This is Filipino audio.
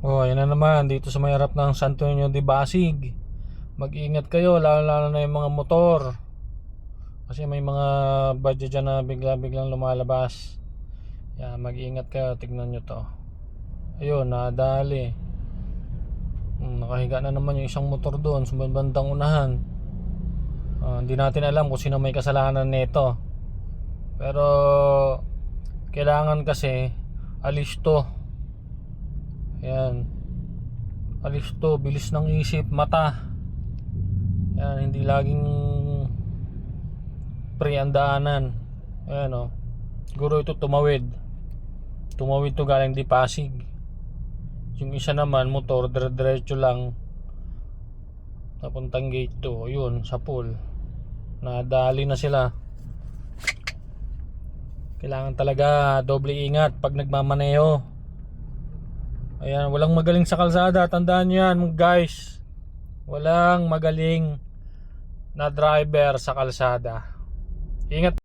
Oh, yan na naman dito sa may harap ng Santo Niño de Basig. Mag-ingat kayo lalo lalo na yung mga motor. Kasi may mga badya dyan na bigla-biglang lumalabas. Yan, mag-ingat kayo. Tignan nyo to. Ayun, nadali. Hmm, nakahiga na naman yung isang motor doon sa bandang unahan. Ah, hindi natin alam kung sino may kasalanan nito. Pero kailangan kasi alis to. Ayan. Alis to, bilis ng isip, mata. Ayan, hindi laging pre ang daanan. Ayan o. Siguro ito tumawid. Tumawid to galing di Pasig. Yung isa naman, motor, dire-diretso lang. Napuntang gate 2. Yun, sa pool. Nadali na sila. Kailangan talaga doble ingat pag nagmamaneho. Ayan, walang magaling sa kalsada. Tandaan nyo yan, guys. Walang magaling na driver sa kalsada. Ingat